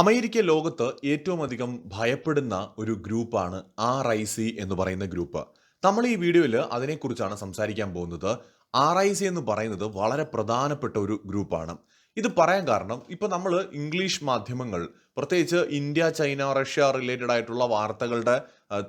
America ലോകത്ത് ഏറ്റവും അധികം ഭയപ്പെടുന്ന ഒരു ഗ്രൂപ്പാണ് ആർ ഐ സി എന്ന് പറയുന്ന ഗ്രൂപ്പ്. നമ്മൾ ഈ വീഡിയോയിൽ അതിനെക്കുറിച്ചാണ് സംസാരിക്കാൻ പോകുന്നത്. ആർ ഐ സി എന്ന് പറയുന്നത് വളരെ പ്രധാനപ്പെട്ട ഒരു ഗ്രൂപ്പാണ്. ഇത് പറയാൻ കാരണം ഇപ്പോൾ നമ്മൾ ഇംഗ്ലീഷ് മാധ്യമങ്ങൾ പ്രത്യേകിച്ച് ഇന്ത്യ ചൈന റഷ്യ റിലേറ്റഡ് ആയിട്ടുള്ള വാർത്തകളുടെ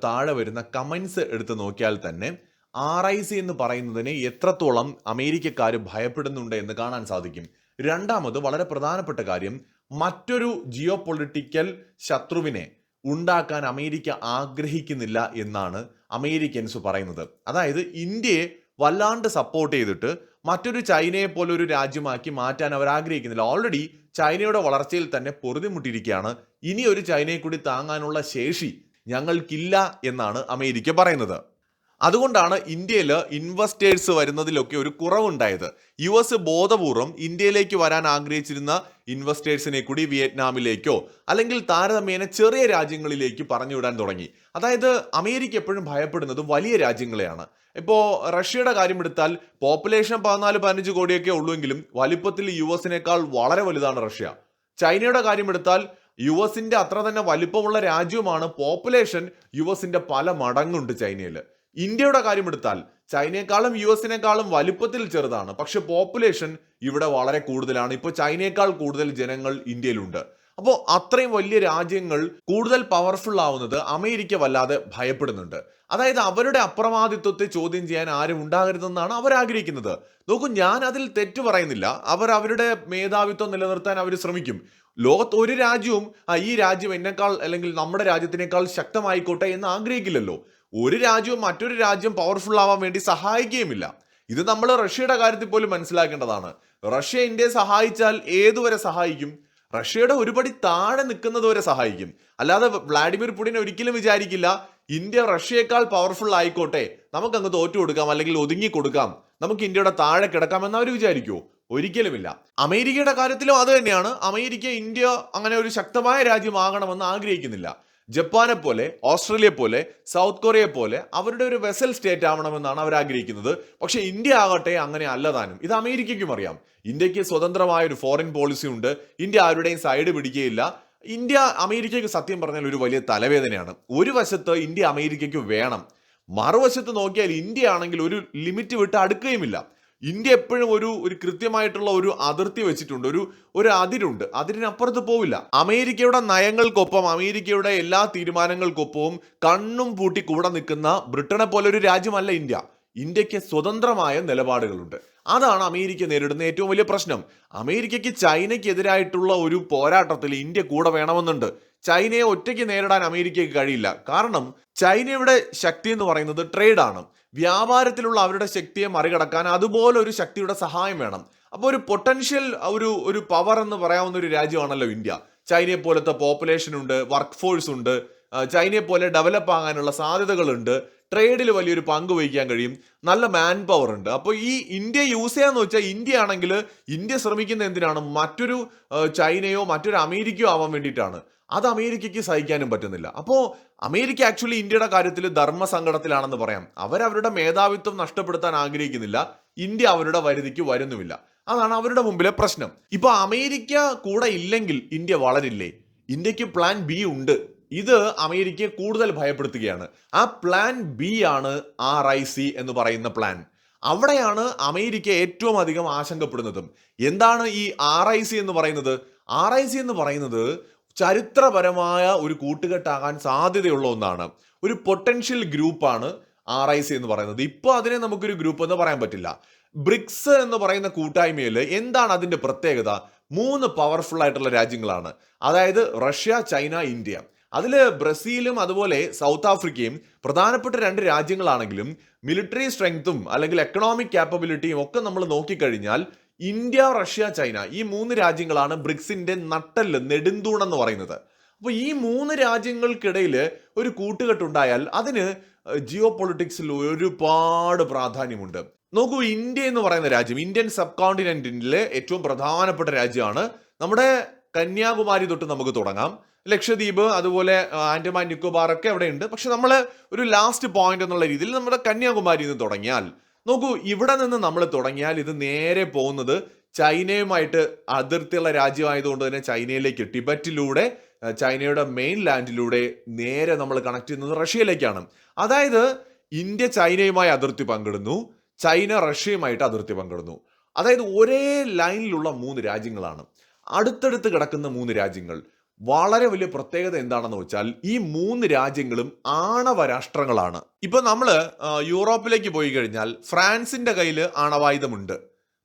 താഴെ വരുന്ന കമൻസ് എടുത്ത് നോക്കിയാൽ തന്നെ ആർ ഐ സി എന്ന് പറയുന്നതിനെ എത്രത്തോളം അമേരിക്കക്കാർ ഭയപ്പെടുന്നുണ്ട് എന്ന് കാണാൻ സാധിക്കും. രണ്ടാമത് വളരെ പ്രധാനപ്പെട്ട കാര്യം മറ്റൊരു ജിയോ പൊളിറ്റിക്കൽ ശത്രുവിനെ ഉണ്ടാക്കാൻ അമേരിക്ക ആഗ്രഹിക്കുന്നില്ല എന്നാണ് അമേരിക്കൻസ് പറയുന്നത്. അതായത് ഇന്ത്യയെ വല്ലാണ്ട് സപ്പോർട്ട് ചെയ്തിട്ട് മറ്റൊരു ചൈനയെ പോലെ ഒരു രാജ്യമാക്കി മാറ്റാൻ അവർ ആഗ്രഹിക്കുന്നില്ല. ഓൾറെഡി ചൈനയുടെ വളർച്ചയിൽ തന്നെ പൊറുതിമുട്ടിയിരിക്കുകയാണ്. ഇനി ഒരു ചൈനയെ കൂടി താങ്ങാനുള്ള ശേഷി ഞങ്ങൾക്കില്ല എന്നാണ് അമേരിക്ക പറയുന്നത്. അതുകൊണ്ടാണ് ഇന്ത്യയിൽ ഇൻവെസ്റ്റേഴ്സ് വരുന്നതിലൊക്കെ ഒരു കുറവുണ്ടായത്. യു എസ് ബോധപൂർവം ഇന്ത്യയിലേക്ക് വരാൻ ആഗ്രഹിച്ചിരുന്ന ഇൻവെസ്റ്റേഴ്സിനെ കൂടി വിയറ്റ്നാമിലേക്കോ അല്ലെങ്കിൽ താരതമ്യേന ചെറിയ രാജ്യങ്ങളിലേക്ക് പറഞ്ഞുവിടാൻ തുടങ്ങി. അതായത് അമേരിക്ക എപ്പോഴും ഭയപ്പെടുന്നത് വലിയ രാജ്യങ്ങളെയാണ്. ഇപ്പോൾ റഷ്യയുടെ കാര്യം എടുത്താൽ പോപ്പുലേഷൻ പതിനാല് പതിനഞ്ച് കോടിയൊക്കെ ഉള്ളുവെങ്കിലും വലിപ്പത്തിൽ യു എസിനേക്കാൾ വളരെ വലുതാണ് റഷ്യ. ചൈനയുടെ കാര്യം എടുത്താൽ യു എസിന്റെ അത്ര തന്നെ വലിപ്പമുള്ള രാജ്യവുമാണ് പോപ്പുലേഷൻ യു എസിന്റെ പല മടങ്ങുണ്ട് ചൈനയിൽ. ഇന്ത്യയുടെ കാര്യം എടുത്താൽ ചൈനയെക്കാളും യു എസിനേക്കാളും വലിപ്പത്തിൽ ചെറുതാണ്. പക്ഷെ പോപ്പുലേഷൻ ഇവിടെ വളരെ കൂടുതലാണ്. ഇപ്പോൾ ചൈനയേക്കാൾ കൂടുതൽ ജനങ്ങൾ ഇന്ത്യയിലുണ്ട്. അപ്പോൾ അത്രയും വലിയ രാജ്യങ്ങൾ കൂടുതൽ പവർഫുൾ ആവുന്നത് അമേരിക്ക വല്ലാതെ ഭയപ്പെടുന്നുണ്ട്. അതായത് അവരുടെ അപ്രമാദിത്വത്തെ ചോദ്യം ചെയ്യാൻ ആരും ഉണ്ടാകരുതെന്നാണ് അവർ ആഗ്രഹിക്കുന്നത്. നോക്കൂ ഞാൻ അതിൽ തെറ്റു പറയുന്നില്ല. അവർ അവരുടെ മേധാവിത്വം നിലനിർത്താൻ അവർ ശ്രമിക്കും. ലോകത്ത് ഒരു രാജ്യവും ഈ രാജ്യം എന്നെക്കാൾ അല്ലെങ്കിൽ നമ്മുടെ രാജ്യത്തിനേക്കാൾ ശക്തമായിക്കോട്ടെ എന്ന് ആഗ്രഹിക്കില്ലല്ലോ. ഒരു രാജ്യവും മറ്റൊരു രാജ്യം പവർഫുൾ ആവാൻ വേണ്ടി സഹായിക്കുകയുമില്ല. ഇത് നമ്മൾ റഷ്യയുടെ കാര്യത്തിൽ പോലും മനസ്സിലാക്കേണ്ടതാണ്. റഷ്യ ഇന്ത്യയെ സഹായിച്ചാൽ ഏതുവരെ സഹായിക്കും? റഷ്യയുടെ ഒരുപടി താഴെ നിൽക്കുന്നതുവരെ സഹായിക്കും. അല്ലാതെ വ്ളാഡിമിർ പുടിൻ ഒരിക്കലും വിചാരിക്കില്ല ഇന്ത്യ റഷ്യയേക്കാൾ പവർഫുൾ ആയിക്കോട്ടെ നമുക്കങ്ങ് തോറ്റു കൊടുക്കാം അല്ലെങ്കിൽ ഒതുങ്ങി കൊടുക്കാം നമുക്ക് ഇന്ത്യയുടെ താഴെ കിടക്കാം എന്ന് അവർ വിചാരിക്കുമോ ഒരിക്കലുമില്ല. അമേരിക്കയുടെ കാര്യത്തിലും അത് തന്നെയാണ്. അമേരിക്ക ഇന്ത്യ അങ്ങനെ ഒരു ശക്തമായ രാജ്യമാകണമെന്ന് ആഗ്രഹിക്കുന്നില്ല. ജപ്പാനെ പോലെ ഓസ്ട്രേലിയ പോലെ സൗത്ത് കൊറിയ പോലെ അവരുടെ ഒരു വെസൽ സ്റ്റേറ്റ് ആവണമെന്നാണ് അവർ ആഗ്രഹിക്കുന്നത്. പക്ഷേ ഇന്ത്യ ആകട്ടെ അങ്ങനെ അല്ലതാനും ഇത് അമേരിക്കയ്ക്കും അറിയാം. ഇന്ത്യയ്ക്ക് സ്വതന്ത്രമായ ഒരു ഫോറിൻ പോളിസി ഉണ്ട്. ഇന്ത്യ ആരുടെയും സൈഡ് പിടിക്കുകയില്ല. ഇന്ത്യ അമേരിക്കയ്ക്ക് സത്യം പറഞ്ഞാൽ ഒരു വലിയ തലവേദനയാണ്. ഒരു വശത്ത് ഇന്ത്യ അമേരിക്കയ്ക്ക് വേണം. മറുവശത്ത് നോക്കിയാൽ ഇന്ത്യ ആണെങ്കിൽ ഒരു ലിമിറ്റ് വിട്ട് അടുക്കുകയുമില്ല. ഇന്ത്യ എപ്പോഴും ഒരു ഒരു കൃത്യമായിട്ടുള്ള ഒരു അതിർത്തി വെച്ചിട്ടുണ്ട്. ഒരു ഒരു അതിരുണ്ട്. അതിരിനപ്പുറത്ത് പോവില്ല. അമേരിക്കയുടെ നയങ്ങൾക്കൊപ്പം അമേരിക്കയുടെ എല്ലാ തീരുമാനങ്ങൾക്കൊപ്പവും കണ്ണും പൂട്ടി കൂടെ നിൽക്കുന്ന ബ്രിട്ടനെ പോലെ ഒരു രാജ്യമല്ല ഇന്ത്യ. ഇന്ത്യയ്ക്ക് സ്വതന്ത്രമായ നിലപാടുകളുണ്ട്. അതാണ് അമേരിക്ക നേരിടുന്ന ഏറ്റവും വലിയ പ്രശ്നം. അമേരിക്കയ്ക്ക് ചൈനയ്ക്കെതിരായിട്ടുള്ള ഒരു പോരാട്ടത്തിൽ ഇന്ത്യ കൂടെ വേണമെന്നുണ്ട്. ചൈനയെ ഒറ്റയ്ക്ക് നേരിടാൻ അമേരിക്കയ്ക്ക് കഴിയില്ല. കാരണം ചൈനയുടെ ശക്തി എന്ന് പറയുന്നത് ട്രേഡാണ് വ്യാപാരത്തിലുള്ള അവരുടെ ശക്തിയെ മറികടക്കാൻ അതുപോലെ ഒരു ശക്തിയുടെ സഹായം വേണം. അപ്പോൾ ഒരു പൊട്ടൻഷ്യൽ ഒരു ഒരു പവർ എന്ന് പറയാവുന്ന ഒരു രാജ്യമാണല്ലോ ഇന്ത്യ. ചൈനയെ പോലത്തെ പോപ്പുലേഷൻ ഉണ്ട് വർക്ക് ഫോഴ്സ് ഉണ്ട് ചൈനയെ പോലെ ഡെവലപ്പ് ആകാനുള്ള സാധ്യതകളുണ്ട്. ട്രേഡിൽ വലിയൊരു പങ്ക് വഹിക്കാൻ കഴിയും. നല്ല മാൻ പവർ ഉണ്ട്. അപ്പോൾ ഈ ഇന്ത്യ യൂസ് ചെയ്യാന്ന് വെച്ചാൽ ഇന്ത്യ ആണെങ്കിൽ ഇന്ത്യ ശ്രമിക്കുന്ന എന്തിനാണ്? മറ്റൊരു ചൈനയോ മറ്റൊരു അമേരിക്കയോ ആവാൻ വേണ്ടിയിട്ടാണ്. അത് അമേരിക്കയ്ക്ക് സഹിക്കാനും പറ്റുന്നില്ല. അപ്പോൾ അമേരിക്ക ആക്ച്വലി ഇന്ത്യയുടെ കാര്യത്തിൽ ധർമ്മസങ്കടത്തിലാണെന്ന് പറയാം. അവരവരുടെ മേധാവിത്വം നഷ്ടപ്പെടുത്താൻ ആഗ്രഹിക്കുന്നില്ല. ഇന്ത്യ അവരുടെ വരുതിക്ക് വരുന്നുമില്ല. അതാണ് അവരുടെ മുമ്പിലെ പ്രശ്നം. ഇപ്പൊ അമേരിക്ക കൂടെ ഇല്ലെങ്കിൽ ഇന്ത്യ വളരില്ലേ? ഇന്ത്യയ്ക്ക് പ്ലാൻ ബി ഉണ്ട്. ഇത് അമേരിക്കയെ കൂടുതൽ ഭയപ്പെടുത്തുകയാണ്. ആ പ്ലാൻ ബി ആണ് ആർ ഐ സി എന്ന് പറയുന്ന പ്ലാൻ അവിടെയാണ് അമേരിക്ക ഏറ്റവും അധികം ആശങ്കപ്പെടുന്നതും. എന്താണ് ഈ ആർ ഐ സി എന്ന് പറയുന്നത്? ആർ ഐ സി എന്ന് പറയുന്നത് ചരിത്രപരമായ ഒരു കൂട്ടുകെട്ടാകാൻ സാധ്യതയുള്ള ഒന്നാണ്. ഒരു പൊട്ടൻഷ്യൽ ഗ്രൂപ്പാണ് ആർ ഐ സി എന്ന് പറയുന്നത്. ഇപ്പോൾ അതിനെ നമുക്കൊരു ഗ്രൂപ്പ് എന്ന് പറയാൻ പറ്റില്ല. ബ്രിക്സ് എന്ന് പറയുന്ന കൂട്ടായ്മയിൽ എന്താണ് അതിന്റെ പ്രത്യേകത? മൂന്ന് പവർഫുൾ ആയിട്ടുള്ള രാജ്യങ്ങളാണ്. അതായത് റഷ്യ ചൈന ഇന്ത്യ. അതിൽ ബ്രസീലും അതുപോലെ സൗത്ത് ആഫ്രിക്കയും പ്രധാനപ്പെട്ട രണ്ട് രാജ്യങ്ങളാണെങ്കിലും മിലിറ്ററി സ്ട്രെങ്ത്തും അല്ലെങ്കിൽ എക്കണോമിക് ക്യാപ്പബിലിറ്റിയും ഒക്കെ നമ്മൾ നോക്കിക്കഴിഞ്ഞാൽ ഇന്ത്യ റഷ്യ ചൈന ഈ മൂന്ന് രാജ്യങ്ങളാണ് ബ്രിക്സിന്റെ നട്ടൽ നെടുന്തൂണെന്ന് പറയുന്നത്. അപ്പോൾ ഈ മൂന്ന് രാജ്യങ്ങൾക്കിടയിൽ ഒരു കൂട്ടുകെട്ടുണ്ടായാൽ അതിന് ജിയോ പൊളിറ്റിക്സിൽ ഒരുപാട് പ്രാധാന്യമുണ്ട്. നോക്കൂ ഇന്ത്യ എന്ന് പറയുന്ന രാജ്യം ഇന്ത്യൻ സബ് കോണ്ടിനെന്റിലെ ഏറ്റവും പ്രധാനപ്പെട്ട രാജ്യമാണ് നമ്മുടെ കന്യാകുമാരി തൊട്ട് നമുക്ക് തുടങ്ങാം. ലക്ഷദ്വീപ് അതുപോലെ ആൻഡമാൻ നിക്കോബാർ ഒക്കെ അവിടെ ഉണ്ട് പക്ഷെ നമ്മൾ ഒരു ലാസ്റ്റ് പോയിന്റ് എന്നുള്ള രീതിയിൽ നമ്മുടെ കന്യാകുമാരിയിൽ നിന്ന് തുടങ്ങിയാൽ നോക്കൂ ഇവിടെ നിന്ന് നമ്മൾ തുടങ്ങിയാൽ ഇത് നേരെ പോകുന്നത് ചൈനയുമായിട്ട് അതിർത്തിയുള്ള രാജ്യമായതുകൊണ്ട് തന്നെ ചൈനയിലേക്ക് ടിബറ്റിലൂടെ ചൈനയുടെ മെയിൻ ലാൻഡിലൂടെ നേരെ നമ്മൾ കണക്ട് ചെയ്യുന്നത് റഷ്യയിലേക്കാണ്. അതായത് ഇന്ത്യ ചൈനയുമായി അതിർത്തി പങ്കിടുന്നു ചൈന റഷ്യയുമായിട്ട് അതിർത്തി പങ്കിടുന്നു. അതായത് ഒരേ ലൈനിലുള്ള മൂന്ന് രാജ്യങ്ങളാണ്. അടുത്തടുത്ത് കിടക്കുന്ന മൂന്ന് രാജ്യങ്ങൾ വളരെ വലിയ പ്രത്യേകത എന്താണെന്ന് വെച്ചാൽ ഈ മൂന്ന് രാജ്യങ്ങളും ആണവ രാഷ്ട്രങ്ങളാണ്. ഇപ്പൊ നമ്മൾ യൂറോപ്പിലേക്ക് പോയി കഴിഞ്ഞാൽ ഫ്രാൻസിന്റെ കയ്യിൽ ആണവായുധമുണ്ട്.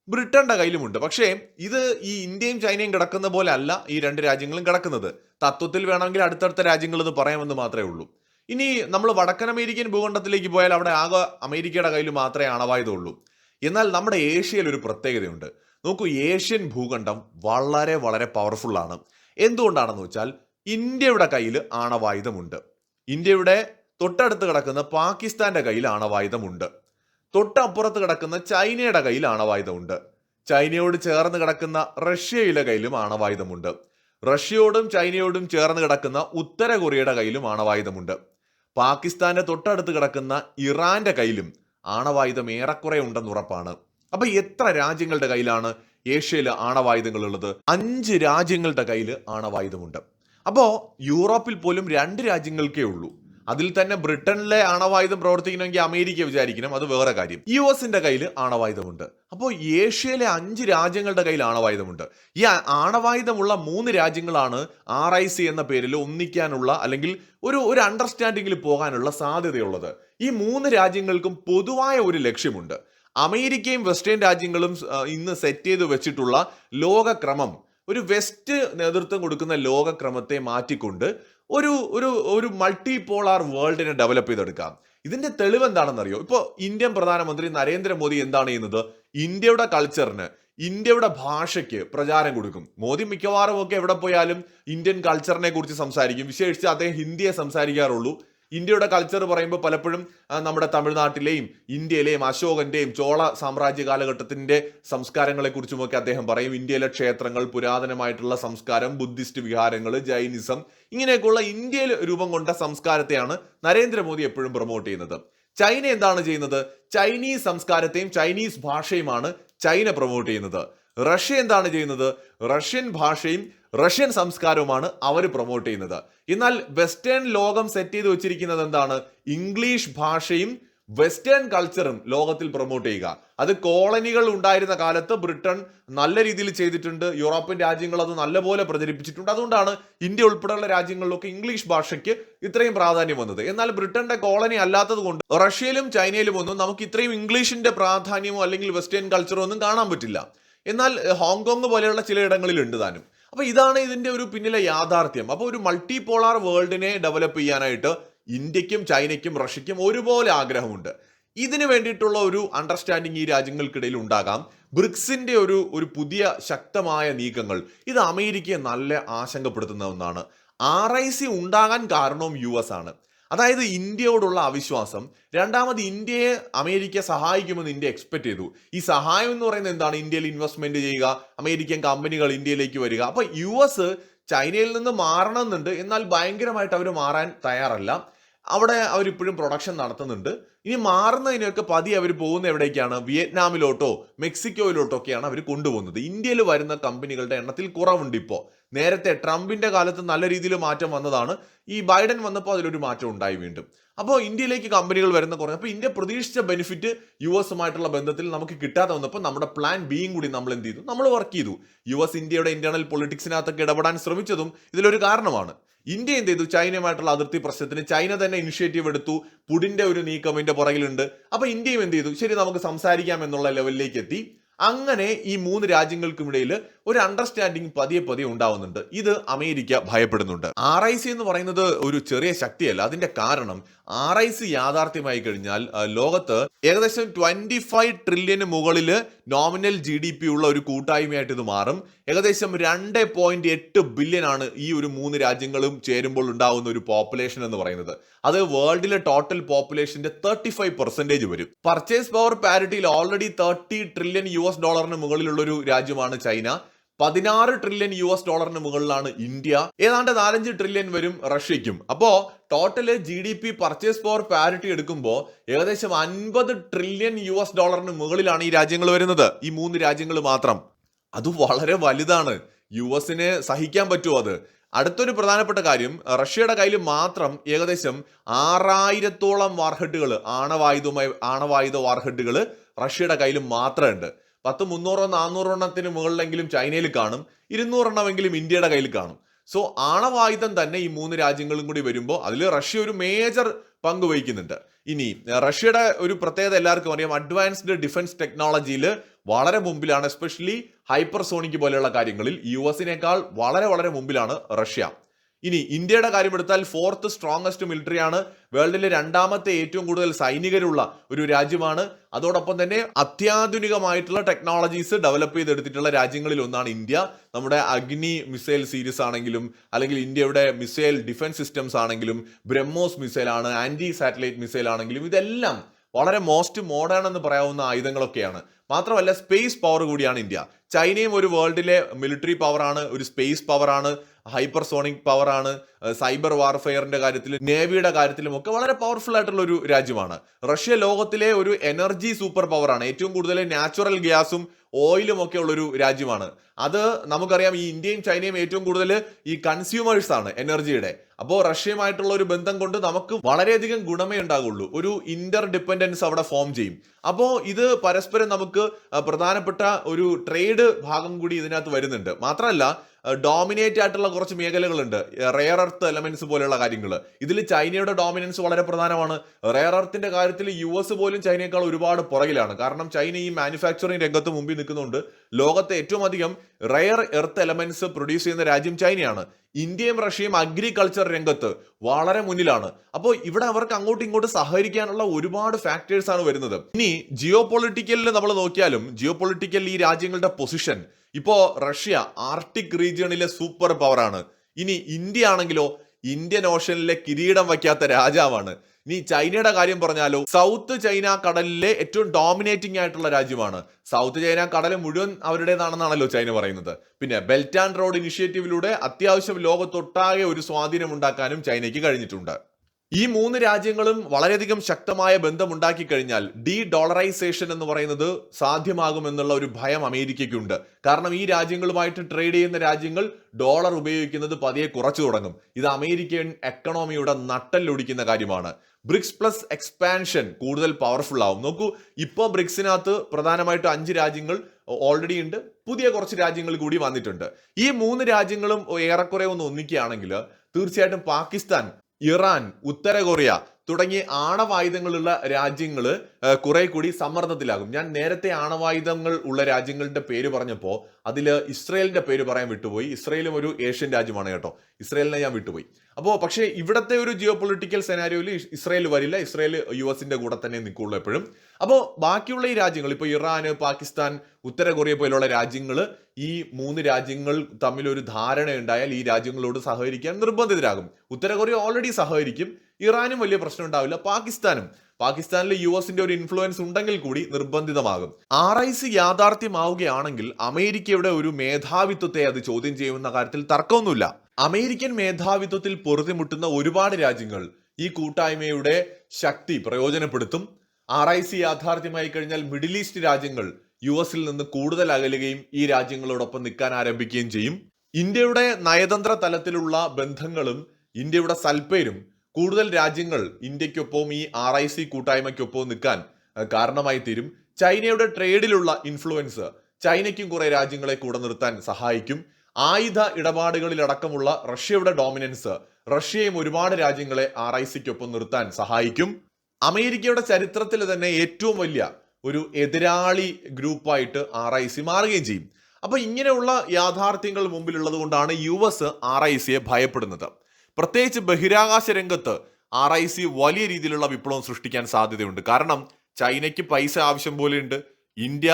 ബ്രിട്ടന്റെ കയ്യിലുമുണ്ട്. പക്ഷേ ഇത് ഈ ഇന്ത്യയും ചൈനയും കിടക്കുന്ന പോലെ അല്ല ഈ രണ്ട് രാജ്യങ്ങളും കിടക്കുന്നത്. തത്വത്തിൽ വേണമെങ്കിൽ അടുത്തടുത്ത രാജ്യങ്ങൾ ഇത് പറയാമെന്ന് മാത്രമേ ഉള്ളൂ. ഇനി നമ്മൾ വടക്കൻ അമേരിക്കൻ ഭൂഖണ്ഡത്തിലേക്ക് പോയാൽ അവിടെ ആകെ അമേരിക്കയുടെ കയ്യിൽ മാത്രമേ ആണവായുധമുള്ളൂ. എന്നാൽ നമ്മുടെ ഏഷ്യയിൽ ഒരു പ്രത്യേകതയുണ്ട്. നോക്കൂ ഏഷ്യൻ ഭൂഖണ്ഡം വളരെ വളരെ പവർഫുൾ ആണ്. എന്തുകൊണ്ടാണെന്ന് വെച്ചാൽ ഇന്ത്യയുടെ കയ്യിൽ ആണവായുധമുണ്ട്. ഇന്ത്യയുടെ തൊട്ടടുത്ത് കിടക്കുന്ന പാകിസ്ഥാന്റെ കയ്യിൽ ആണവായുധമുണ്ട്. തൊട്ടപ്പുറത്ത് കിടക്കുന്ന ചൈനയുടെ കയ്യിൽ ആണവായുധമുണ്ട്. ചൈനയോട് ചേർന്ന് കിടക്കുന്ന റഷ്യയുടെ കയ്യിലും ആണവായുധമുണ്ട്. റഷ്യയോടും ചൈനയോടും ചേർന്ന് കിടക്കുന്ന ഉത്തര കൊറിയയുടെ കയ്യിലും ആണവായുധമുണ്ട്. പാകിസ്ഥാന്റെ തൊട്ടടുത്ത് കിടക്കുന്ന ഇറാന്റെ കയ്യിലും ആണവായുധം ഏറെക്കുറെ ഉണ്ടെന്ന് ഉറപ്പാണ്. അപ്പൊ എത്ര രാജ്യങ്ങളുടെ കയ്യിലാണ് ഏഷ്യയിൽ ആണവായുധങ്ങളുള്ളത് അഞ്ച് രാജ്യങ്ങളുടെ കയ്യിൽ ആണവായുധമുണ്ട്. അപ്പോൾ യൂറോപ്പിൽ പോലും രണ്ട് രാജ്യങ്ങൾക്കേ ഉള്ളൂ. അതിൽ തന്നെ ബ്രിട്ടനിലെ ആണവായുധം പ്രവർത്തിക്കണമെങ്കിൽ അമേരിക്ക വിചാരിക്കണം അത് വേറെ കാര്യം. യു എസിന്റെ കയ്യിൽ ആണവായുധമുണ്ട്. അപ്പോൾ ഏഷ്യയിലെ അഞ്ച് രാജ്യങ്ങളുടെ കയ്യിൽ ആണവായുധമുണ്ട്. ഈ ആണവായുധമുള്ള മൂന്ന് രാജ്യങ്ങളാണ് ആർ ഐ സി എന്ന പേരിൽ ഒന്നിക്കാനുള്ള അല്ലെങ്കിൽ ഒരു ഒരു അണ്ടർസ്റ്റാൻഡിങ്ങിൽ പോകാനുള്ള സാധ്യതയുള്ളത്. ഈ മൂന്ന് രാജ്യങ്ങൾക്കും പൊതുവായ ഒരു ലക്ഷ്യമുണ്ട്. അമേരിക്കയും വെസ്റ്റേൺ രാജ്യങ്ങളും ഇന്ന് സെറ്റ് ചെയ്ത് വെച്ചിട്ടുള്ള ലോകക്രമം ഒരു വെസ്റ്റ് നേതൃത്വം കൊടുക്കുന്ന ലോകക്രമത്തെ മാറ്റിക്കൊണ്ട് ഒരു ഒരു ഒരു മൾട്ടി പോളാർ വേൾഡിനെ ഡെവലപ്പ് ചെയ്തെടുക്കാം. ഇതിന്റെ തെളിവ് എന്താണെന്നറിയോ? ഇപ്പോൾ ഇന്ത്യൻ പ്രധാനമന്ത്രി നരേന്ദ്രമോദി എന്താണ് ചെയ്യുന്നത്? ഇന്ത്യയുടെ കൾച്ചറിന് ഇന്ത്യയുടെ ഭാഷയ്ക്ക് പ്രചാരം കൊടുക്കും. മോദി മിക്കവാറും ഒക്കെ എവിടെ പോയാലും ഇന്ത്യൻ കൾച്ചറിനെ കുറിച്ച് സംസാരിക്കും. വിശേഷിച്ച് അദ്ദേഹം ഹിന്ദിയെ സംസാരിക്കാറുള്ളൂ. ഇന്ത്യയുടെ കൾച്ചർ പറയുമ്പോൾ പലപ്പോഴും നമ്മുടെ തമിഴ്നാട്ടിലെയും ഇന്ത്യയിലെയും അശോകന്റെയും ചോള സാമ്രാജ്യ കാലഘട്ടത്തിന്റെ സംസ്കാരങ്ങളെക്കുറിച്ചുമൊക്കെ അദ്ദേഹം പറയും. ഇന്ത്യയിലെ ക്ഷേത്രങ്ങൾ പുരാതനമായിട്ടുള്ള സംസ്കാരം ബുദ്ധിസ്റ്റ് വിഹാരങ്ങൾ ജൈനിസം ഇങ്ങനെയൊക്കെയുള്ള ഇന്ത്യയിൽ രൂപം കൊണ്ട സംസ്കാരത്തെയാണ് നരേന്ദ്രമോദി എപ്പോഴും പ്രൊമോട്ട് ചെയ്യുന്നത്. ചൈന എന്താണ് ചെയ്യുന്നത്? ചൈനീസ് സംസ്കാരത്തെയും ചൈനീസ് ഭാഷയുമാണ് ചൈന പ്രൊമോട്ട് ചെയ്യുന്നത്. റഷ്യ എന്താണ് ചെയ്യുന്നത്? റഷ്യൻ ഭാഷയും റഷ്യൻ സംസ്കാരവുമാണ് അവർ പ്രൊമോട്ട് ചെയ്യുന്നത്. എന്നാൽ വെസ്റ്റേൺ ലോകം സെറ്റ് ചെയ്ത് വെച്ചിരിക്കുന്നത് എന്താണ്? ഇംഗ്ലീഷ് ഭാഷയും വെസ്റ്റേൺ കൾച്ചറും ലോകത്തിൽ പ്രൊമോട്ട് ചെയ്യുക. അത് കോളനികൾ ഉണ്ടായിരുന്ന കാലത്ത് ബ്രിട്ടൻ നല്ല രീതിയിൽ ചെയ്തിട്ടുണ്ട്. യൂറോപ്യൻ രാജ്യങ്ങൾ അത് നല്ലപോലെ പ്രചരിപ്പിച്ചിട്ടുണ്ട്. അതുകൊണ്ടാണ് ഇന്ത്യ ഉൾപ്പെടെയുള്ള രാജ്യങ്ങളിലൊക്കെ ഇംഗ്ലീഷ് ഭാഷയ്ക്ക് ഇത്രയും പ്രാധാന്യം വന്നത്. എന്നാൽ ബ്രിട്ടന്റെ കോളനി അല്ലാത്തത് കൊണ്ട് റഷ്യയിലും ചൈനയിലും ഒന്നും നമുക്ക് ഇത്രയും ഇംഗ്ലീഷിന്റെ പ്രാധാന്യമോ അല്ലെങ്കിൽ വെസ്റ്റേൺ കൾച്ചറോ ഒന്നും കാണാൻ പറ്റില്ല. എന്നാൽ ഹോങ്കോങ് പോലെയുള്ള ചിലയിടങ്ങളിൽ ഉണ്ട് താനും. അപ്പോൾ ഇതാണ് ഇതിന്റെ ഒരു പിന്നിലെ യാഥാർത്ഥ്യം. അപ്പോൾ ഒരു മൾട്ടി പോളാർ വേൾഡിനെ ഡെവലപ്പ് ചെയ്യാനായിട്ട് ഇന്ത്യക്കും ചൈനയ്ക്കും റഷ്യയ്ക്കും ഒരുപോലെ ആഗ്രഹമുണ്ട്. ഇതിനു വേണ്ടിയിട്ടുള്ള ഒരു അണ്ടർസ്റ്റാൻഡിങ് ഈ രാജ്യങ്ങൾക്കിടയിൽ ഉണ്ടാകാം. ബ്രിക്സിന്റെ ഒരു ഒരു പുതിയ ശക്തമായ നീക്കങ്ങൾ. ഇത് അമേരിക്കയെ നല്ല ആശങ്കപ്പെടുത്തുന്ന ഒന്നാണ്. ആർ ഐ സി ഉണ്ടാകാൻ കാരണവും യു എസ് ആണ്. അതായത് ഇന്ത്യയോടുള്ള അവിശ്വാസം. രണ്ടാമത് ഇന്ത്യയെ അമേരിക്ക സഹായിക്കുമെന്ന് ഇന്ത്യ എക്സ്പെക്ട് ചെയ്തു. ഈ സഹായം എന്ന് പറയുന്നത് എന്താണ്? ഇന്ത്യയിൽ ഇൻവെസ്റ്റ്മെന്റ് ചെയ്യുക അമേരിക്കൻ കമ്പനികൾ ഇന്ത്യയിലേക്ക് വരിക. അപ്പോൾ യു എസ് ചൈനയിൽ നിന്ന് മാറണമെന്നുണ്ട്. എന്നാൽ ഭയങ്കരമായിട്ട് അവർ മാറാൻ തയ്യാറല്ല. അവിടെ അവരിപ്പോഴും പ്രൊഡക്ഷൻ നടത്തുന്നുണ്ട്. ഇനി മാറുന്നതിനൊക്കെ പതി അവർ പോകുന്ന എവിടേക്കാണ്? വിയറ്റ്നാമിലോട്ടോ മെക്സിക്കോയിലോട്ടോ ഒക്കെയാണ് അവർ കൊണ്ടുപോകുന്നത്. ഇന്ത്യയിൽ വരുന്ന കമ്പനികളുടെ എണ്ണത്തിൽ കുറവുണ്ട് ഇപ്പോൾ നേരത്തെ ട്രംപിന്റെ കാലത്ത് നല്ല രീതിയിൽ മാറ്റം വന്നതാണ്. ഈ ബൈഡൻ വന്നപ്പോൾ അതിലൊരു മാറ്റം ഉണ്ടായി വീണ്ടും. അപ്പോൾ ഇന്ത്യയിലേക്ക് കമ്പനികൾ വരുന്ന കുറഞ്ഞു അപ്പോൾ ഇന്ത്യ പ്രതീക്ഷിച്ച ബെനിഫിറ്റ് യു എസുമായിട്ടുള്ള ബന്ധത്തിൽ നമുക്ക് കിട്ടാതെ വന്നപ്പോൾ നമ്മുടെ പ്ലാൻ ബിയും കൂടി നമ്മൾ എന്ത് ചെയ്തു? നമ്മൾ വർക്ക് ചെയ്തു. യു എസ് ഇന്ത്യയുടെ ഇന്റേണൽ പൊളിറ്റിക്സിനകത്തൊക്കെ ഇടപെടാൻ ശ്രമിച്ചതും ഇതിലൊരു കാരണമാണ്. ഇന്ത്യ എന്ത് ചെയ്തു? ചൈനയുമായിട്ടുള്ള അതിർത്തി പ്രശ്നത്തിന് ചൈന തന്നെ ഇനിഷ്യേറ്റീവ് എടുത്തു. പുടിന്റെ ഒരു നീക്കം ഇതിന്റെ പുറകിലുണ്ട്. അപ്പൊ ഇന്ത്യയും എന്ത് ചെയ്തു? ശരി നമുക്ക് സംസാരിക്കാം എന്നുള്ള ലെവലിലേക്ക് എത്തി. അങ്ങനെ ഈ മൂന്ന് രാജ്യങ്ങൾക്കുമിടയിൽ ഒരു അണ്ടർസ്റ്റാൻഡിങ് പതിയെ പതിയെ ഉണ്ടാവുന്നുണ്ട്. ഇത് അമേരിക്ക ഭയപ്പെടുന്നുണ്ട്. ആർ ഐ സി എന്ന് പറയുന്നത് ഒരു ചെറിയ ശക്തിയല്ല. അതിന്റെ കാരണം ആർ ഐ സി യാഥാർത്ഥ്യമായി കഴിഞ്ഞാൽ ലോകത്ത് ഏകദേശം ട്വന്റി ഫൈവ് ട്രില്യന് മുകളിൽ നോമിനൽ ജി ഡി പി ഉള്ള ഒരു കൂട്ടായ്മയായിട്ട് ഇത് മാറും. ഏകദേശം രണ്ട് പോയിന്റ് എട്ട് ബില്യൺ ആണ് ഈ ഒരു മൂന്ന് രാജ്യങ്ങളും ചേരുമ്പോൾ ഉണ്ടാവുന്ന ഒരു പോപ്പുലേഷൻ എന്ന് പറയുന്നത്. അത് വേൾഡിലെ ടോട്ടൽ പോപ്പുലേഷന്റെ തേർട്ടി ഫൈവ് പെർസെന്റേജ് വരും. Purchase power പാരിറ്റിയിൽ already thirty trillion U S ഡോളറിന് മുകളിലുള്ള ഒരു രാജ്യമാണ് ചൈന. പതിനാറ് ട്രില്യൺ യു എസ് ഡോളറിന് മുകളിലാണ് ഇന്ത്യ. ഏതാണ്ട് നാലഞ്ച് ട്രില്യൺ വരും റഷ്യയ്ക്കും. അപ്പോ total G D P purchase power parity എടുക്കുമ്പോൾ ഏകദേശം അൻപത് ട്രില്യൺ യു എസ് ഡോളറിന് മുകളിലാണ് ഈ രാജ്യങ്ങൾ വരുന്നത്. ഈ മൂന്ന് രാജ്യങ്ങൾ മാത്രം. അത് വളരെ വലുതാണ്. യു എസിന് സഹിക്കാൻ പറ്റുമോ അത്. അടുത്തൊരു പ്രധാനപ്പെട്ട കാര്യം റഷ്യയുടെ കയ്യിൽ മാത്രം ഏകദേശം ആറായിരത്തോളം വാർഹെഡുകൾ ആണവായുധമായി ആണവായുധ വാർഹെഡുകൾ റഷ്യയുടെ കയ്യിൽ മാത്രമുണ്ട്. പത്ത് മുന്നൂറോ നാനൂറോ എണ്ണത്തിന് മുകളിലെങ്കിലും ചൈനയിൽ കാണും ഇരുന്നൂറെണ്ണമെങ്കിലും ഇന്ത്യയുടെ കയ്യിൽ കാണും. സോ ആണവായുധം തന്നെ ഈ മൂന്ന് രാജ്യങ്ങളും കൂടി വരുമ്പോൾ അതിൽ റഷ്യ ഒരു മേജർ പങ്ക് വഹിക്കുന്നുണ്ട്. ഇനി റഷ്യയുടെ ഒരു പ്രത്യേകത എല്ലാവർക്കും അറിയാം. അഡ്വാൻസ്ഡ് ഡിഫൻസ് ടെക്നോളജിയിൽ വളരെ മുമ്പിലാണ് എസ്പെഷ്യലി ഹൈപ്പർസോണിക് പോലെയുള്ള കാര്യങ്ങളിൽ യു എസിനേക്കാൾ വളരെ വളരെ മുമ്പിലാണ് റഷ്യ. ഇനി ഇന്ത്യയുടെ കാര്യം എടുത്താൽ ഫോർത്ത് സ്ട്രോങ്സ്റ്റ് മിലിറ്ററി ആണ്. വേൾഡിലെ രണ്ടാമത്തെ ഏറ്റവും കൂടുതൽ സൈനികരുള്ള ഒരു രാജ്യമാണ്. അതോടൊപ്പം തന്നെ അത്യാധുനികമായിട്ടുള്ള ടെക്നോളജീസ് ഡെവലപ്പ് ചെയ്തെടുത്തിട്ടുള്ള രാജ്യങ്ങളിൽ ഒന്നാണ് ഇന്ത്യ. നമ്മുടെ അഗ്നി മിസൈൽ സീരീസ് ആണെങ്കിലും അല്ലെങ്കിൽ ഇന്ത്യയുടെ മിസൈൽ ഡിഫൻസ് സിസ്റ്റംസ് ആണെങ്കിലും ബ്രഹ്മോസ് മിസൈൽ ആണ് ആന്റി സാറ്റലൈറ്റ് മിസൈൽ ആണെങ്കിലും ഇതെല്ലാം വളരെ മോസ്റ്റ് മോഡേൺ എന്ന് പറയാവുന്ന ആയുധങ്ങളൊക്കെയാണ്. മാത്രമല്ല സ്പേസ് പവർ കൂടിയാണ് ഇന്ത്യ. ചൈനയും ഒരു വേൾഡിലെ മിലിറ്ററി പവറാണ് ഒരു സ്പേസ് പവറാണ് ഹൈപ്പർസോണിക് പവറാണ് സൈബർ വാർഫെയറിന്റെ കാര്യത്തിലും നേവിയുടെ കാര്യത്തിലും ഒക്കെ വളരെ പവർഫുൾ ആയിട്ടുള്ള ഒരു രാജ്യമാണ്. റഷ്യ ലോകത്തിലെ ഒരു എനർജി സൂപ്പർ പവറാണ് ഏറ്റവും കൂടുതൽ നാച്ചുറൽ ഗ്യാസും ഓയിലും ഒക്കെ ഉള്ളൊരു രാജ്യമാണ്. അത് നമുക്കറിയാം ഈ ഇന്ത്യയും ചൈനയും ഏറ്റവും കൂടുതൽ ഈ കൺസ്യൂമേഴ്സ് ആണ് എനർജിയുടെ അപ്പോൾ റഷ്യയുമായിട്ടുള്ള ഒരു ബന്ധം കൊണ്ട് നമുക്ക് വളരെയധികം ഗുണമേ ഉണ്ടാകുള്ളൂ ഒരു ഇന്റർ ഡിപ്പെൻഡൻസ് അവിടെ ഫോം ചെയ്യും. അപ്പോൾ ഇത് പരസ്പരം നമുക്ക് പ്രധാനപ്പെട്ട ഒരു ട്രേഡ് ഭാഗം കൂടി ഇതിനകത്ത് വരുന്നുണ്ട്. മാത്രമല്ല ഡോമിനേറ്റ് ആയിട്ടുള്ള കുറച്ച് മേഖലകളുണ്ട്. റെയർ എർത്ത് എലമെന്റ്സ് പോലെയുള്ള കാര്യങ്ങൾ ഇതിൽ ചൈനയുടെ ഡോമിനൻസ് വളരെ പ്രധാനമാണ്. റെയർ എർത്തിന്റെ കാര്യത്തിൽ യു എസ് പോലും ചൈനയേക്കാൾ ഒരുപാട് പുറകിലാണ്. കാരണം ചൈന ഈ മാനുഫാക്ചറിങ് രംഗത്ത് മുമ്പിൽ നിൽക്കുന്നുണ്ട്. ലോകത്തെ ഏറ്റവും അധികം റയർ എർത്ത് എലമെന്റ്സ് പ്രൊഡ്യൂസ് ചെയ്യുന്ന രാജ്യം ചൈനയാണ്. ഇന്ത്യയും റഷ്യയും അഗ്രികൾച്ചർ രംഗത്ത് വളരെ മുന്നിലാണ്. അപ്പോൾ ഇവിടെ അവർക്ക് അങ്ങോട്ടും ഇങ്ങോട്ടും സഹകരിക്കാനുള്ള ഒരുപാട് ഫാക്ടേഴ്സ് ആണ് വരുന്നത്. ഇനി ജിയോ പൊളിറ്റിക്കലിൽ നമ്മൾ നോക്കിയാലും ജിയോ പൊളിറ്റിക്കൽ ഈ രാജ്യങ്ങളുടെ പൊസിഷൻ ഇപ്പോ റഷ്യ ആർട്ടിക് റീജിയണിലെ സൂപ്പർ പവറാണ് ഇനി ഇന്ത്യ ആണെങ്കിലോ ഇന്ത്യൻ ഓഷനിലെ കിരീടം വയ്ക്കാത്ത രാജാവാണ്. ഇനി ചൈനയുടെ കാര്യം പറഞ്ഞാലോ സൗത്ത് ചൈന കടലിലെ ഏറ്റവും ഡോമിനേറ്റിംഗ് ആയിട്ടുള്ള രാജ്യമാണ്. സൗത്ത് ചൈന കടൽ മുഴുവൻ അവരുടേതാണെന്നാണല്ലോ ചൈന പറയുന്നത്. പിന്നെ ബെൽറ്റ് ആൻഡ് റോഡ് ഇനിഷ്യേറ്റീവിലൂടെ അത്യാവശ്യം ലോകത്തൊട്ടാകെ ഒരു സ്വാധീനം ഉണ്ടാക്കാനും ചൈനയ്ക്ക് കഴിഞ്ഞിട്ടുണ്ട്. ഈ മൂന്ന് രാജ്യങ്ങളും വളരെയധികം ശക്തമായ ബന്ധമുണ്ടാക്കി കഴിഞ്ഞാൽ ഡി ഡോളറൈസേഷൻ എന്ന് പറയുന്നത് സാധ്യമാകുമെന്നുള്ള ഒരു ഭയം അമേരിക്കയ്ക്കുണ്ട്. കാരണം ഈ രാജ്യങ്ങളുമായിട്ട് ട്രേഡ് ചെയ്യുന്ന രാജ്യങ്ങൾ ഡോളർ ഉപയോഗിക്കുന്നത് പതിയെ കുറച്ചു തുടങ്ങും. ഇത് അമേരിക്കൻ എക്കണോമിയുടെ നട്ടല്ലൊടിക്കുന്ന കാര്യമാണ്. ബ്രിക്സ് പ്ലസ് എക്സ്പാൻഷൻ കൂടുതൽ പവർഫുൾ ആവും നോക്കൂ ഇപ്പോൾ ബ്രിക്സിനകത്ത് പ്രധാനമായിട്ടും അഞ്ച് രാജ്യങ്ങൾ ഓൾറെഡി ഉണ്ട്. പുതിയ കുറച്ച് രാജ്യങ്ങൾ കൂടി വന്നിട്ടുണ്ട്. ഈ മൂന്ന് രാജ്യങ്ങളും ഏറെക്കുറെ ഒന്ന് ഒന്നിക്കുകയാണെങ്കിൽ തീർച്ചയായിട്ടും പാകിസ്ഥാൻ ഇറാൻ ഉത്തര കൊറിയ തുടങ്ങിയ ആണവായുധങ്ങളുള്ള രാജ്യങ്ങൾ കുറെ കൂടി സമ്മർദ്ദത്തിലാകും. ഞാൻ നേരത്തെ ആണവായുധങ്ങൾ ഉള്ള രാജ്യങ്ങളുടെ പേര് പറഞ്ഞപ്പോൾ അതിൽ ഇസ്രയേലിന്റെ പേര് പറയാൻ വിട്ടുപോയി. ഇസ്രയേലും ഒരു ഏഷ്യൻ രാജ്യമാണ് കേട്ടോ. ഇസ്രയേലിനെ ഞാൻ വിട്ടുപോയി. അപ്പോൾ പക്ഷേ ഇവിടത്തെ ഒരു ജിയോ പൊളിറ്റിക്കൽ സെനാരിയോയിൽ ഇസ്രയേൽ വരില്ല. ഇസ്രയേൽ യു എസിന്റെ കൂടെ തന്നെ നിൽക്കുള്ളൂ എപ്പോഴും. അപ്പോൾ ബാക്കിയുള്ള ഈ രാജ്യങ്ങൾ ഇപ്പോൾ ഇറാൻ പാകിസ്ഥാൻ ഉത്തര കൊറിയ പോലുള്ള രാജ്യങ്ങൾ ഈ മൂന്ന് രാജ്യങ്ങൾ തമ്മിൽ ഒരു ധാരണ ഉണ്ടായാൽ ഈ രാജ്യങ്ങളോട് സഹകരിക്കാൻ നിർബന്ധിതരാകും. ഉത്തര കൊറിയ ഓൾറെഡി സഹകരിക്കും. ഇറാനും വലിയ പ്രശ്നം ഉണ്ടാവില്ല പാകിസ്ഥാനും. പാകിസ്ഥാനിൽ യു എസിന്റെ ഒരു ഇൻഫ്ലുവൻസ് ഉണ്ടെങ്കിൽ കൂടി നിർബന്ധിതമാകും. ആർ ഐ സി യാഥാർത്ഥ്യമാവുകയാണെങ്കിൽ അമേരിക്കയുടെ ഒരു മേധാവിത്വത്തെ അത് ചോദ്യം ചെയ്യുന്ന കാര്യത്തിൽ തർക്കമൊന്നുമില്ല. അമേരിക്കൻ മേധാവിത്വത്തിൽ പൊറുതിമുട്ടുന്ന ഒരുപാട് രാജ്യങ്ങൾ ഈ കൂട്ടായ്മയുടെ ശക്തി പ്രയോജനപ്പെടുത്തും. ആർ ഐ സി യാഥാർത്ഥ്യമായി കഴിഞ്ഞാൽ മിഡിൽ ഈസ്റ്റ് രാജ്യങ്ങൾ യു എസിൽ നിന്ന് കൂടുതൽ അകലുകയും ഈ രാജ്യങ്ങളോടൊപ്പം നിൽക്കാൻ ആരംഭിക്കുകയും ചെയ്യും. ഇന്ത്യയുടെ നയതന്ത്ര തലത്തിലുള്ള ബന്ധങ്ങളും ഇന്ത്യയുടെ സൽപ്പേരും കൂടുതൽ രാജ്യങ്ങൾ ഇന്ത്യക്കൊപ്പവും ഈ ആർ ഐ സി കൂട്ടായ്മയ്ക്കൊപ്പവും നിൽക്കാൻ കാരണമായി തീരും. ചൈനയുടെ ട്രേഡിലുള്ള ഇൻഫ്ലുവൻസ് ചൈനയ്ക്കും കുറെ രാജ്യങ്ങളെ കൂടെ നിർത്താൻ സഹായിക്കും. ആയുധ ഇടപാടുകളിലടക്കമുള്ള റഷ്യയുടെ ഡോമിനൻസ് റഷ്യയും ഒരുപാട് രാജ്യങ്ങളെ ആർ ഐ സിക്കൊപ്പം നിർത്താൻ സഹായിക്കും. അമേരിക്കയുടെ ചരിത്രത്തിൽ തന്നെ ഏറ്റവും വലിയ ഒരു എതിരാളി ഗ്രൂപ്പായിട്ട് ആർ ഐ സി മാറുകയും ചെയ്യും. അപ്പോൾ ഇങ്ങനെയുള്ള യാഥാർത്ഥ്യങ്ങൾ മുമ്പിലുള്ളത് കൊണ്ടാണ് യു എസ് ആർ ഐ സിയെ ഭയപ്പെടുന്നത്. പ്രത്യേകിച്ച് ബഹിരാകാശ രംഗത്ത് ആർ ഐ സി വലിയ രീതിയിലുള്ള വിപ്ലവം സൃഷ്ടിക്കാൻ സാധ്യതയുണ്ട്. കാരണം ചൈനയ്ക്ക് പൈസ ആവശ്യം പോലെയുണ്ട്. ഇന്ത്യ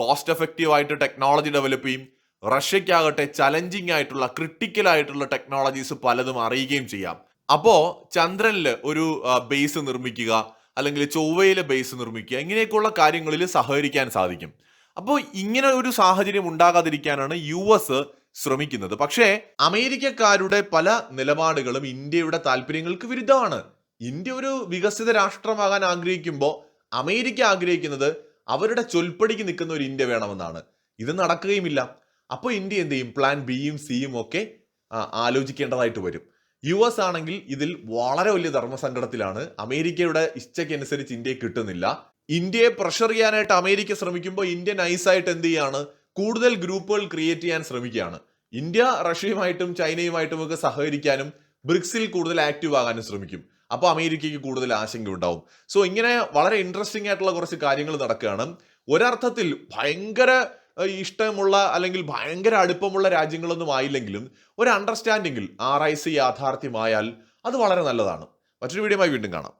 കോസ്റ്റ് എഫക്റ്റീവ് ആയിട്ട് ടെക്നോളജി ഡെവലപ്പ് ചെയ്യും. റഷ്യക്കാകട്ടെ ചലഞ്ചിങ് ആയിട്ടുള്ള ക്രിട്ടിക്കൽ ആയിട്ടുള്ള ടെക്നോളജീസ് പലതും അറിയുകയും ചെയ്യാം. അപ്പോൾ ചന്ദ്രനിൽ ഒരു ബേസ് നിർമ്മിക്കുക അല്ലെങ്കിൽ ചൊവ്വയിലെ ബേസ് നിർമ്മിക്കുക ഇങ്ങനെയൊക്കെയുള്ള കാര്യങ്ങളിൽ സഹകരിക്കാൻ സാധിക്കും. അപ്പോൾ ഇങ്ങനെ ഒരു സാഹചര്യം ഉണ്ടാകാതിരിക്കാനാണ് യു എസ് ശ്രമിക്കുന്നത്. പക്ഷേ അമേരിക്കക്കാരുടെ പല നിലപാടുകളും ഇന്ത്യയുടെ താല്പര്യങ്ങൾക്ക് വിരുദ്ധമാണ്. ഇന്ത്യ ഒരു വികസിത രാഷ്ട്രമാകാൻ ആഗ്രഹിക്കുമ്പോൾ അമേരിക്ക ആഗ്രഹിക്കുന്നത് അവരുടെ ചൊൽപ്പടിക്ക് നിൽക്കുന്ന ഒരു ഇന്ത്യ വേണമെന്നാണ്. ഇത് നടക്കുകയുമില്ല. അപ്പോൾ ഇന്ത്യ എന്ത് ചെയ്യും? പ്ലാൻ ബിയും സിയും ഒക്കെ ആലോചിക്കേണ്ടതായിട്ട് വരും. യു എസ് ആണെങ്കിൽ ഇതിൽ വളരെ വലിയ ധർമ്മസങ്കടത്തിലാണ്. അമേരിക്കയുടെ ഇച്ഛയ്ക്കനുസരിച്ച് ഇന്ത്യയെ കിട്ടുന്നില്ല. ഇന്ത്യയെ പ്രഷർ ചെയ്യാനായിട്ട് അമേരിക്ക ശ്രമിക്കുമ്പോൾ ഇന്ത്യ നൈസായിട്ട് എന്ത് ചെയ്യാണ്? കൂടുതൽ ഗ്രൂപ്പുകൾ ക്രിയേറ്റ് ചെയ്യാൻ ശ്രമിക്കുകയാണ്. ഇന്ത്യ റഷ്യയുമായിട്ടും ചൈനയുമായിട്ടും ഒക്കെ സഹകരിക്കാനും ബ്രിക്സിൽ കൂടുതൽ ആക്റ്റീവ് ആകാനും ശ്രമിക്കും. അപ്പോൾ അമേരിക്കയ്ക്ക് കൂടുതൽ ആശങ്ക ഉണ്ടാവും. സോ ഇങ്ങനെ വളരെ ഇൻട്രസ്റ്റിംഗ് ആയിട്ടുള്ള കുറച്ച് കാര്യങ്ങൾ നടക്കുകയാണ്. ഒരർത്ഥത്തിൽ ഭയങ്കര ഇഷ്ടമുള്ള അല്ലെങ്കിൽ ഭയങ്കര അടുപ്പമുള്ള രാജ്യങ്ങളൊന്നും ആയില്ലെങ്കിലും ഒരു അണ്ടർസ്റ്റാൻഡിങ്ങിൽ ആർ ഐ സി യാഥാർത്ഥ്യമായാൽ അത് വളരെ നല്ലതാണ്. മറ്റൊരു വീഡിയോയുമായി വീണ്ടും കാണാം.